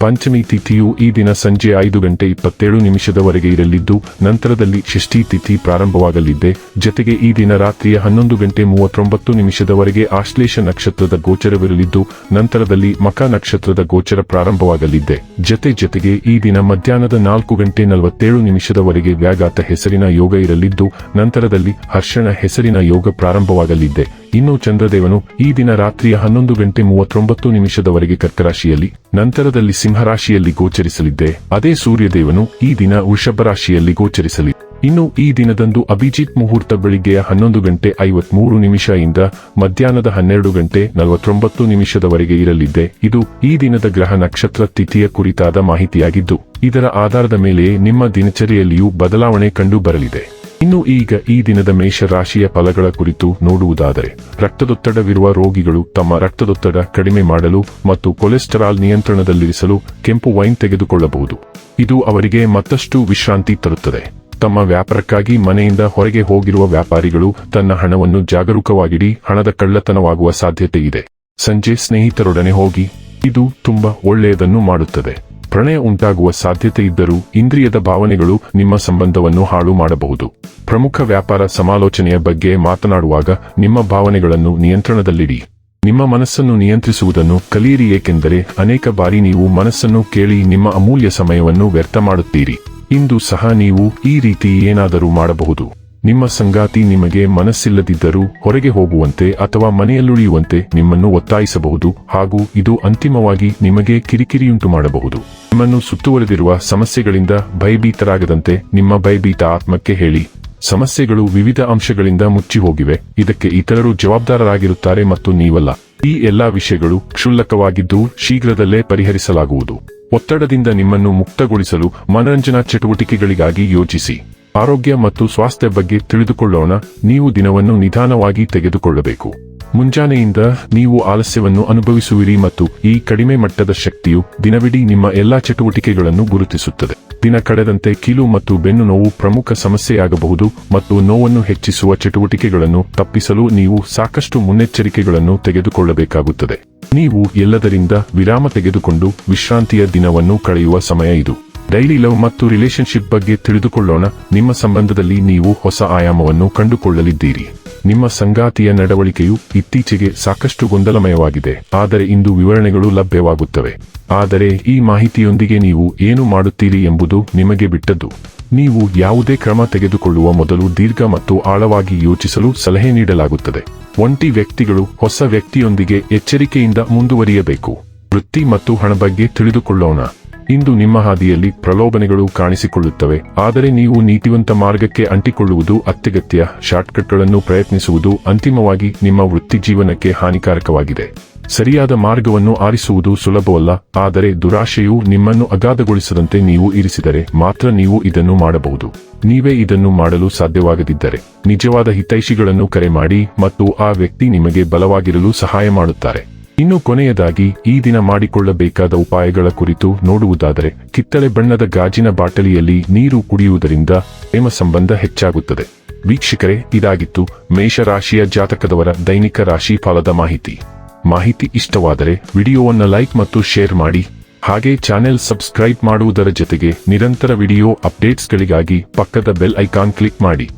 ಪಂಚಮಿ ತಿಥಿಯು ಈ ದಿನ ಸಂಜೆ ಐದು ಗಂಟೆ ಇಪ್ಪತ್ತೇಳು ನಿಮಿಷದವರೆಗೆ ಇರಲಿದ್ದು, ನಂತರದಲ್ಲಿ ಷಷ್ಠಿ ತಿಥಿ ಪ್ರಾರಂಭವಾಗಲಿದೆ. ಜತೆಗೆ ಈ ದಿನ ರಾತ್ರಿಯ ಹನ್ನೊಂದು ಗಂಟೆ ಮೂವತ್ತೊಂಬತ್ತು ನಿಮಿಷದವರೆಗೆ ಆಶ್ಲೇಷ ನಕ್ಷತ್ರದ ಗೋಚರವಿರಲಿದ್ದು, ನಂತರದಲ್ಲಿ ಮಕ ನಕ್ಷತ್ರದ ಗೋಚರ ಪ್ರಾರಂಭವಾಗಲಿದೆ. ಜತೆ ಜತೆಗೆ ಈ ದಿನ ಮಧ್ಯಾಹ್ನದ ನಾಲ್ಕು ಗಂಟೆ ನಲವತ್ತೇಳು ನಿಮಿಷದವರೆಗೆ ವ್ಯಾಘಾತ ಹೆಸರಿನ ಯೋಗ ಇರಲಿದ್ದು, ನಂತರದಲ್ಲಿ ಹರ್ಷಣ ಹೆಸರಿನ ಯೋಗ ಪ್ರಾರಂಭವಾಗಲಿದೆ. ಇನ್ನು ಚಂದ್ರದೇವನು ಈ ದಿನ ರಾತ್ರಿಯ ಹನ್ನೊಂದು ಗಂಟೆ ಮೂವತ್ತೊಂಬತ್ತು ನಿಮಿಷದವರೆಗೆ ಕರ್ಕರಾಶಿಯಲ್ಲಿ, ನಂತರದಲ್ಲಿ ಸಿಂಹರಾಶಿಯಲ್ಲಿ ಗೋಚರಿಸಲಿದ್ದೆ. ಅದೇ ಸೂರ್ಯದೇವನು ಈ ದಿನ ವೃಷಭ ರಾಶಿಯಲ್ಲಿ ಗೋಚರಿಸಲಿ. ಇನ್ನು ಈ ದಿನದಂದು ಅಭಿಜಿತ್ ಮುಹೂರ್ತ ಬೆಳಿಗ್ಗೆಯ ಹನ್ನೊಂದು ಗಂಟೆ ಐವತ್ಮೂರು ಇಂದ ಮಧ್ಯಾಹ್ನದ ಹನ್ನೆರಡು ಗಂಟೆ ನಲವತ್ತೊಂಬತ್ತು ನಿಮಿಷದವರೆಗೆ ಇರಲಿದ್ದೆ. ಇದು ಈ ದಿನದ ಗ್ರಹ ನಕ್ಷತ್ರ ತಿಥಿಯ ಕುರಿತಾದ ಮಾಹಿತಿಯಾಗಿದ್ದು, ಇದರ ಆಧಾರದ ಮೇಲೆ ನಿಮ್ಮ ದಿನಚರಿಯಲ್ಲಿಯೂ ಬದಲಾವಣೆ ಕಂಡು ಬರಲಿದೆ ಇನ್ನು ಈಗ ಈ ದಿನದ ಮೇಷ ರಾಶಿಯ ಫಲಗಳ ಕುರಿತು ನೋಡುವುದಾದರೆ, ರಕ್ತದೊತ್ತಡವಿರುವ ರೋಗಿಗಳು ತಮ್ಮ ರಕ್ತದೊತ್ತಡ ಕಡಿಮೆ ಮಾಡಲು ಮತ್ತು ಕೊಲೆಸ್ಟರಾಲ್ ನಿಯಂತ್ರಣದಲ್ಲಿರಿಸಲು ಕೆಂಪು ವೈನ್ ತೆಗೆದುಕೊಳ್ಳಬಹುದು. ಇದು ಅವರಿಗೆ ಮತ್ತಷ್ಟು ವಿಶ್ರಾಂತಿ ತರುತ್ತದೆ. ತಮ್ಮ ವ್ಯಾಪಾರಕ್ಕಾಗಿ ಮನೆಯಿಂದ ಹೊರಗೆ ಹೋಗಿರುವ ವ್ಯಾಪಾರಿಗಳು ತನ್ನ ಹಣವನ್ನು ಜಾಗರೂಕವಾಗಿಡಿ ಹಣದ ಕಳ್ಳತನವಾಗುವ ಸಾಧ್ಯತೆ ಇದೆ ಸಂಜೆ ಸ್ನೇಹಿತರೊಡನೆ ಹೋಗಿ, ಇದು ತುಂಬಾ ಒಳ್ಳೆಯದನ್ನು ಮಾಡುತ್ತದೆ. ಪ್ರಣಯ ಉಂಟಾಗುವ ಸಾಧ್ಯತೆ ಇದ್ದರೂ ಇಂದ್ರಿಯದ ಭಾವನೆಗಳು ನಿಮ್ಮ ಸಂಬಂಧವನ್ನು ಹಾಳು ಮಾಡಬಹುದು. ಪ್ರಮುಖ ವ್ಯಾಪಾರ ಸಮಾಲೋಚನೆಯ ಬಗ್ಗೆ ಮಾತನಾಡುವಾಗ ನಿಮ್ಮ ಭಾವನೆಗಳನ್ನು ನಿಯಂತ್ರಣದಲ್ಲಿಡಿ. ನಿಮ್ಮ ಮನಸ್ಸನ್ನು ನಿಯಂತ್ರಿಸುವುದನ್ನು ಕಲಿಯಿರಿ, ಏಕೆಂದರೆ ಅನೇಕ ಬಾರಿ ನೀವು ಮನಸ್ಸನ್ನು ಕೇಳಿ ನಿಮ್ಮ ಅಮೂಲ್ಯ ಸಮಯವನ್ನು ವ್ಯರ್ಥ ಮಾಡುತ್ತೀರಿ. ಇಂದು ಸಹ ನೀವು ಈ ರೀತಿ ಏನಾದರೂ ಮಾಡಬಹುದು. ನಿಮ್ಮ ಸಂಗಾತಿ ನಿಮಗೆ ಮನಸ್ಸಿಲ್ಲದಿದ್ದರೂ ಹೊರಗೆ ಹೋಗುವಂತೆ ಅಥವಾ ಮನೆಯಲ್ಲುಳಿಯುವಂತೆ ನಿಮ್ಮನ್ನು ಒತ್ತಾಯಿಸಬಹುದು ಹಾಗೂ ಇದು ಅಂತಿಮವಾಗಿ ನಿಮಗೆ ಕಿರಿಕಿರಿಯುಂಟು ಮಾಡಬಹುದು ನಿಮ್ಮನ್ನು ಸುತ್ತುವರೆದಿರುವ ಸಮಸ್ಯೆಗಳಿಂದ ಭಯಭೀತರಾಗದಂತೆ ನಿಮ್ಮ ಭಯಭೀತ ಆತ್ಮಕ್ಕೆ ಹೇಳಿ. ಸಮಸ್ಯೆಗಳು ವಿವಿಧ ಅಂಶಗಳಿಂದ ಮುಚ್ಚಿ ಹೋಗಿವೆ ಇದಕ್ಕೆ ಇತರರು ಜವಾಬ್ದಾರರಾಗಿರುತ್ತಾರೆ ಮತ್ತು ನೀವಲ್ಲ. ಈ ಎಲ್ಲಾ ವಿಷಯಗಳು ಕ್ಷುಲ್ಲಕವಾಗಿದ್ದು ಶೀಘ್ರದಲ್ಲೇ ಪರಿಹರಿಸಲಾಗುವುದು. ಒತ್ತಡದಿಂದ ನಿಮ್ಮನ್ನು ಮುಕ್ತಗೊಳಿಸಲು ಮನರಂಜನಾ ಚಟುವಟಿಕೆಗಳಿಗಾಗಿ ಯೋಚಿಸಿ. ಆರೋಗ್ಯ ಮತ್ತು ಸ್ವಾಸ್ಥ್ಯ ಬಗ್ಗೆ ತಿಳಿದುಕೊಳ್ಳೋಣ. ನೀವು ದಿನವನ್ನು ನಿಧಾನವಾಗಿ ತೆಗೆದುಕೊಳ್ಳಬೇಕು. ಮುಂಜಾನೆಯಿಂದ ನೀವು ಆಲಸ್ಯವನ್ನು ಅನುಭವಿಸುವಿರಿ ಮತ್ತು ಈ ಕಡಿಮೆ ಮಟ್ಟದ ಶಕ್ತಿಯು ದಿನವಿಡೀ ನಿಮ್ಮ ಎಲ್ಲಾ ಚಟುವಟಿಕೆಗಳನ್ನು ಗುರುತಿಸುತ್ತದೆ. ದಿನ ಕಳೆದಂತೆ ಕೀಲು ಮತ್ತು ಬೆನ್ನು ನೋವು ಪ್ರಮುಖ ಸಮಸ್ಯೆಯಾಗಬಹುದು ಮತ್ತು ನೋವನ್ನು ಹೆಚ್ಚಿಸುವ ಚಟುವಟಿಕೆಗಳನ್ನು ತಪ್ಪಿಸಲು ನೀವು ಸಾಕಷ್ಟು ಮುನ್ನೆಚ್ಚರಿಕೆಗಳನ್ನು ತೆಗೆದುಕೊಳ್ಳಬೇಕಾಗುತ್ತದೆ. ನೀವು ಎಲ್ಲದರಿಂದ ವಿರಾಮ ತೆಗೆದುಕೊಂಡು ವಿಶ್ರಾಂತಿಯ ದಿನವನ್ನು ಕಳೆಯುವ ಸಮಯ ಇದು. ಡೈಲಿ ಲವ್ ಮತ್ತು ರಿಲೇಶನ್ಶಿಪ್ ಬಗ್ಗೆ ತಿಳಿದುಕೊಳ್ಳೋಣ. ನಿಮ್ಮ ಸಂಬಂಧದಲ್ಲಿ ನೀವು ಹೊಸ ಆಯಾಮವನ್ನು ಕಂಡುಕೊಳ್ಳಲಿದ್ದೀರಿ. ನಿಮ್ಮ ಸಂಗಾತಿಯ ನಡವಳಿಕೆಯು ಇತ್ತೀಚೆಗೆ ಸಾಕಷ್ಟು ಗೊಂದಲಮಯವಾಗಿದೆ. ಆದರೆ ಇಂದು ವಿವರಣೆಗಳು ಲಭ್ಯವಾಗುತ್ತವೆ. ಆದರೆ ಈ ಮಾಹಿತಿಯೊಂದಿಗೆ ನೀವು ಏನು ಮಾಡುತ್ತೀರಿ ಎಂಬುದು ನಿಮಗೆ ಬಿಟ್ಟದ್ದು. ನೀವು ಯಾವುದೇ ಕ್ರಮ ತೆಗೆದುಕೊಳ್ಳುವ ಮೊದಲು ದೀರ್ಘ ಮತ್ತು ಆಳವಾಗಿ ಯೋಚಿಸಲು ಸಲಹೆ ನೀಡಲಾಗುತ್ತದೆ. ಒಂಟಿ ವ್ಯಕ್ತಿಗಳು ಹೊಸ ವ್ಯಕ್ತಿಯೊಂದಿಗೆ ಎಚ್ಚರಿಕೆಯಿಂದ ಮುಂದುವರಿಯಬೇಕು. ವೃತ್ತಿ ಮತ್ತು ಹಣ ಬಗ್ಗೆ ತಿಳಿದುಕೊಳ್ಳೋಣ. ಇಂದು ನಿಮ್ಮ ಹಾದಿಯಲ್ಲಿ ಪ್ರಲೋಭನೆಗಳು ಕಾಣಿಸಿಕೊಳ್ಳುತ್ತವೆ. ಆದರೆ ನೀವು ನೀತಿವಂತ ಮಾರ್ಗಕ್ಕೆ ಅಂಟಿಕೊಳ್ಳುವುದು ಅತ್ಯಗತ್ಯ. ಶಾರ್ಟ್ಕಟ್ಗಳನ್ನು ಪ್ರಯತ್ನಿಸುವುದು ಅಂತಿಮವಾಗಿ ನಿಮ್ಮ ವೃತ್ತಿ ಜೀವನಕ್ಕೆ ಹಾನಿಕಾರಕವಾಗಿದೆ. ಸರಿಯಾದ ಮಾರ್ಗವನ್ನು ಆರಿಸುವುದು ಸುಲಭವಲ್ಲ. ಆದರೆ ದುರಾಶೆಯು ನಿಮ್ಮನ್ನು ಅಗಾಧಗೊಳಿಸದಂತೆ ನೀವು ಇರಿಸಿದರೆ ಮಾತ್ರ ನೀವು ಇದನ್ನು ಮಾಡಬಹುದು. ನೀವೇ ಇದನ್ನು ಮಾಡಲು ಸಾಧ್ಯವಾಗದಿದ್ದರೆ ನಿಜವಾದ ಹಿತೈಷಿಗಳನ್ನು ಕರೆ ಮಾಡಿ ಮತ್ತು ಆ ವ್ಯಕ್ತಿ ನಿಮಗೆ ಬಲವಾಗಿರಲು ಸಹಾಯ ಮಾಡುತ್ತಾರೆ. ಇನ್ನು ಕೊನೆಯದಾಗಿ, ಈ ದಿನ ಮಾಡಿಕೊಳ್ಳಬೇಕಾದ ಉಪಾಯಗಳ ಕುರಿತು ನೋಡುವುದಾದರೆ, ಕಿತ್ತಳೆ ಬಣ್ಣದ ಗಾಜಿನ ಬಾಟಲಿಯಲ್ಲಿ ನೀರು ಕುಡಿಯುವುದರಿಂದ ಪ್ರೇಮ ಸಂಬಂಧ ಹೆಚ್ಚಾಗುತ್ತದೆ. ವೀಕ್ಷಕರೇ, ಇದಾಗಿತ್ತು ಮೇಷರಾಶಿಯ ಜಾತಕದವರ ದೈನಿಕ ರಾಶಿ ಫಲದ ಮಾಹಿತಿ. ಮಾಹಿತಿ ಇಷ್ಟವಾದರೆ ವಿಡಿಯೋವನ್ನು ಲೈಕ್ ಮತ್ತು ಶೇರ್ ಮಾಡಿ, ಹಾಗೆ ಚಾನೆಲ್ ಸಬ್ಸ್ಕ್ರೈಬ್ ಮಾಡುವುದರ ಜೊತೆಗೆ ನಿರಂತರ ವಿಡಿಯೋ ಅಪ್ಡೇಟ್ಸ್ಗಳಿಗಾಗಿ ಪಕ್ಕದ ಬೆಲ್ ಐಕಾನ್ ಕ್ಲಿಕ್ ಮಾಡಿ.